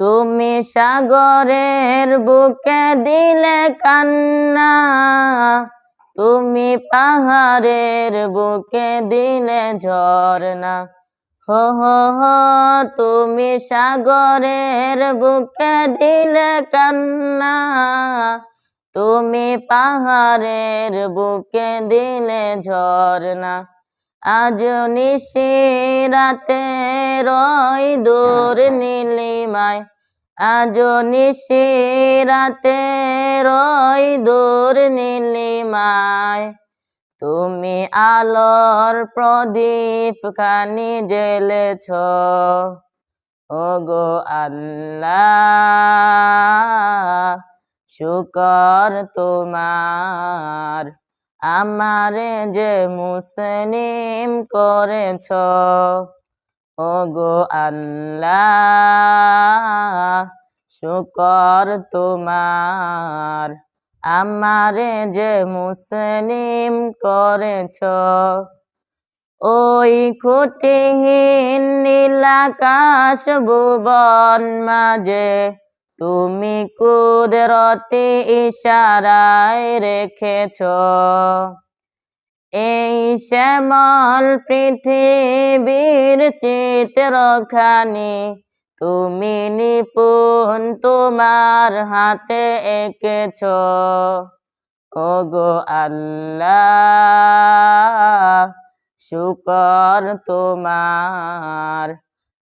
তুমি সাগরের বুকে দিলে কান্না, তুমি পাহাড়ের বুকে দিলে ঝর্ণা। হো হো হো, তুমি সাগরের বুকে দিলে কান্না, তুমি পাহাড়ের বুকে দিলে ঝর্ণা। আজ নিশিরাতে রই দূর নীলিমায়। আজ নিশিরাতে রই দূর নীলিমায়। তুমি আলোর প্রদীপ খানি জেলেছ ওগো আল্লাহ, শুকর তোমার। আমারে যে মুসলিম করেছ, ওগো আল্লাহ, শুকর তোমার। আমারে যে মুসলিম করেছ, ওই খুঁটিহীন নীলাকাশ ভুবন মাঝে তুমি কুদরতি ইশারায় রেখেছ। এই শ্যামল পৃথিবীর চিত্রখানি, তুমি নিপুণ তোমার হাতে এঁকেছ। ওগো আল্লাহ, শুকর তোমার।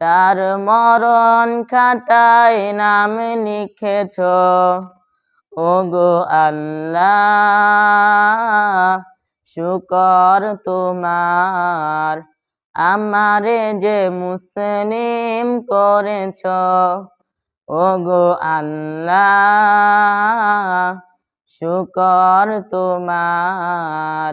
তার মরণ খাতায় নাম লিখেছ। ওগো আল্লাহ, শুকর তোমার। আমারে যে মুসলিম করেছ, ওগো আল্লাহ, শুকর তোমার।